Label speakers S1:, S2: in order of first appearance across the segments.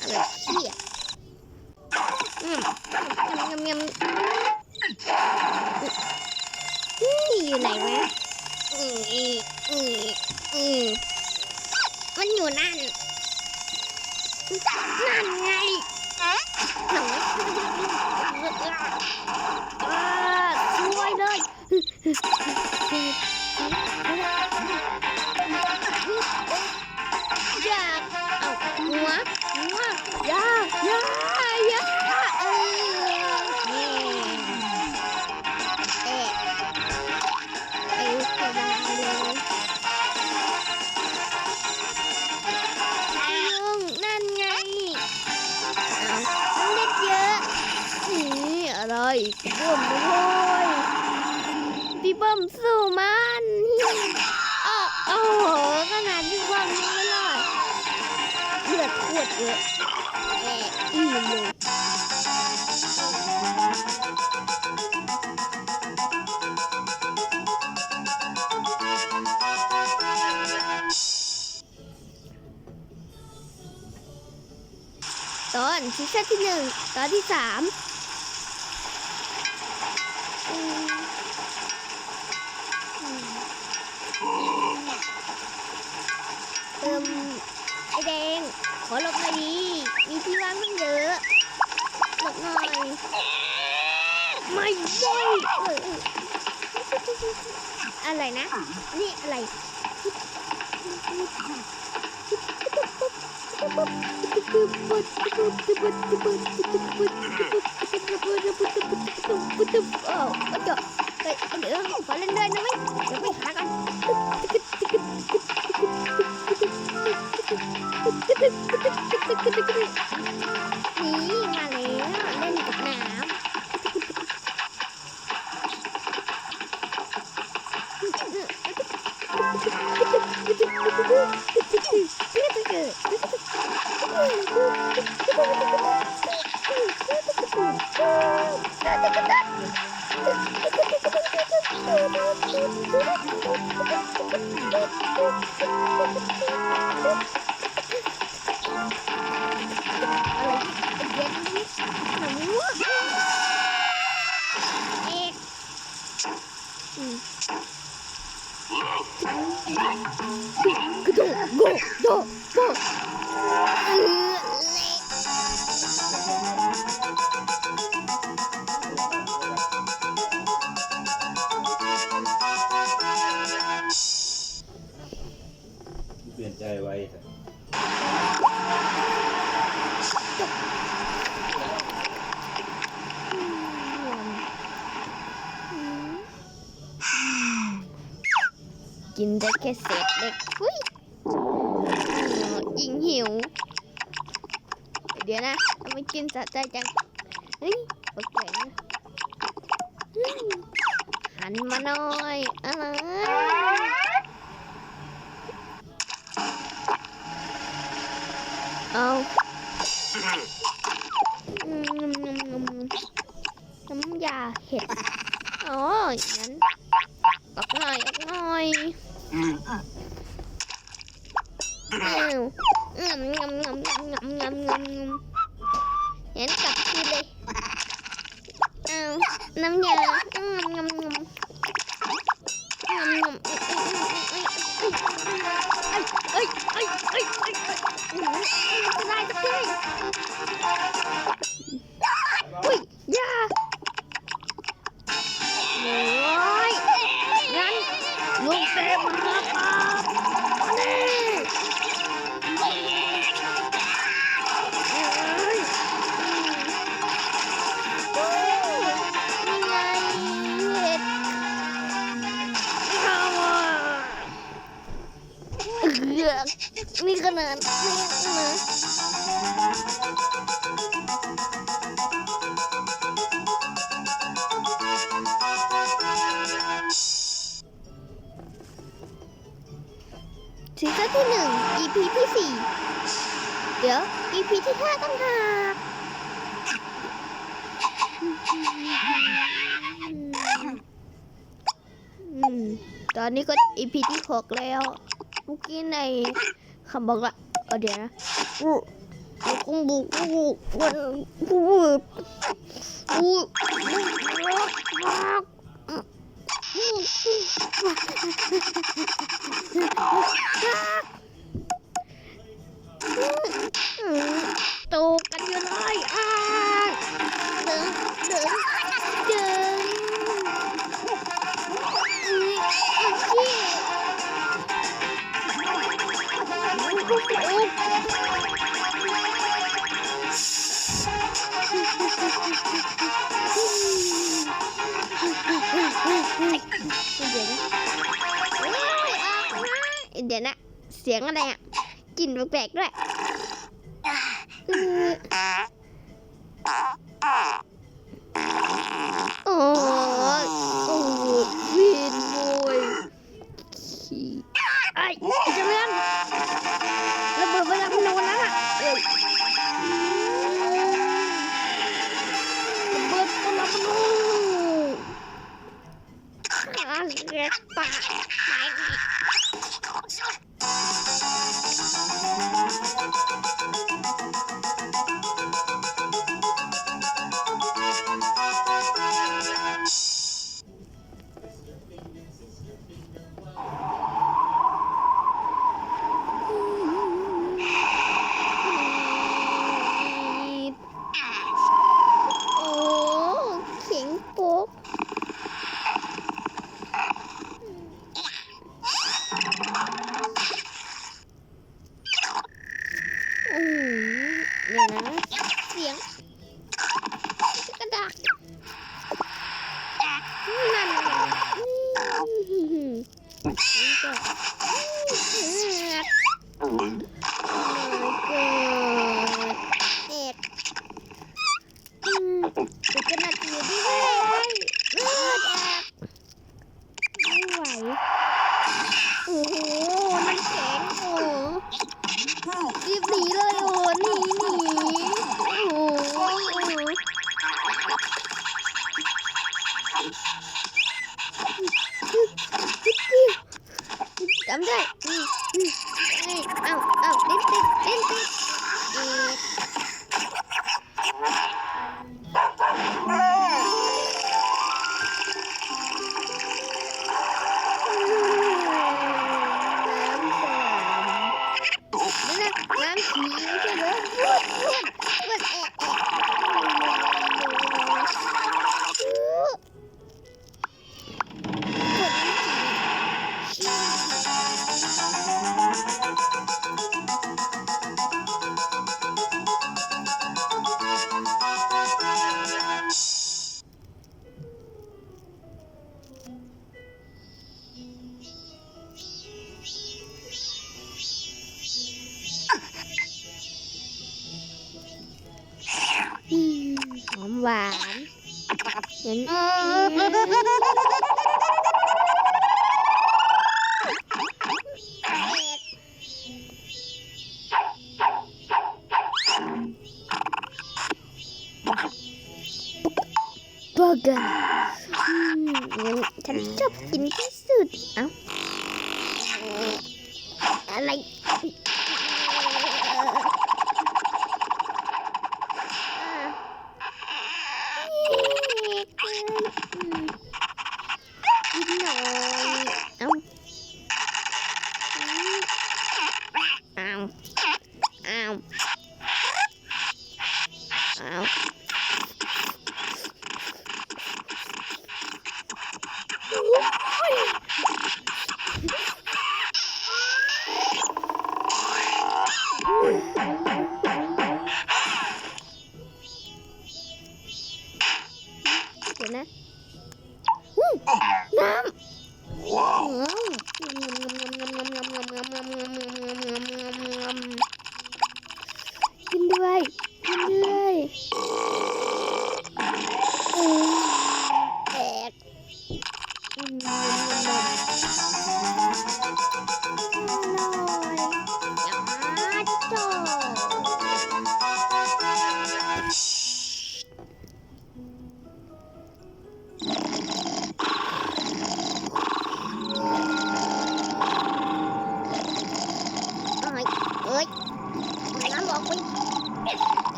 S1: อะไรเขี้ยอืมยำยำยำนี่อยู่ไหนวะอืมอืมอืมอืมมันอยู่นั่น นั่นไงหนังอ่าช่วยเลยอย เยอะแอะอิ่มเลยตอนซีซั่นที่หนึ่งตอนที่สามอืมอืมเติมไอแดง ขอหลบหน่อยดีมีที่ว่างตั้งเยอะหลบหน่อยไม่ได้เออเอออะไรนะ นี่อะไรโอ้ Thank you. โกโดโกเออเละ
S2: เปลี่ยนใจไว้ครับ
S1: กินได้แค่เศษเล็กอุ้ยยิงหิว เดี๋ยวนะทำไมกินสะใจจัง เฮ้ยโอเคนะหันมาหน่อยอะไรเอาอืมน้ำยาเห็ดอ๋ออย่างนั้นออกหน่อยออกหน่อย อ้าวงำงำงำงำงำงำงำงั้นกลับคืน นี่ขนาดนี่นะซีซั่นที่หนึ่ง EP ที่สี่เดี๋ยว EP ที่ห้าต้องหากอืมตอนนี้ก็ EP ที่หกแล้ว เมื่อกี้ใน คำบอกละก็เดี๋ยวนะกูกูกูกูกูกูกู ยงอะไรอะกลิ่นแปลกๆด้วยโอ้โอ้วินโวยไอ้จะลี้ยังระเบิดเวลาพนวนแล้วอะระเบิดเวลาพนวนอาเกตตาย นั่นนี่ก็ หวานเห็น now.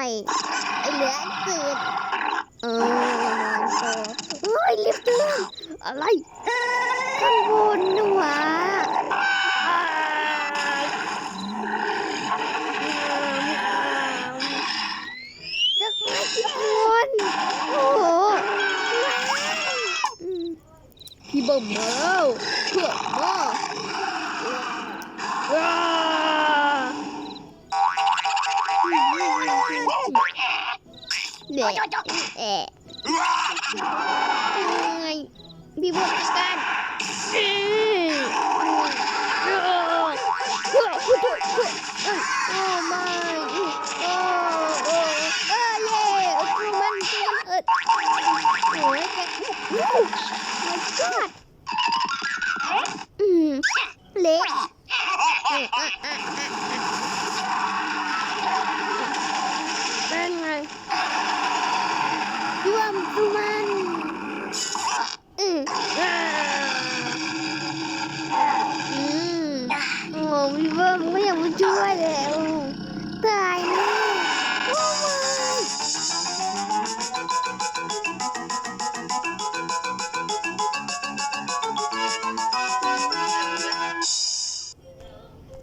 S1: อยไอเหลือสืดเออนอนโตเฮ้ยลิฟต์อะไรข้างบนหนูวะจะกมาทุกบนโอ้โหพี่บ่มเมาเพื่อมา ตัวมันเออโอ้ยแกโอ้ my god อืมเละ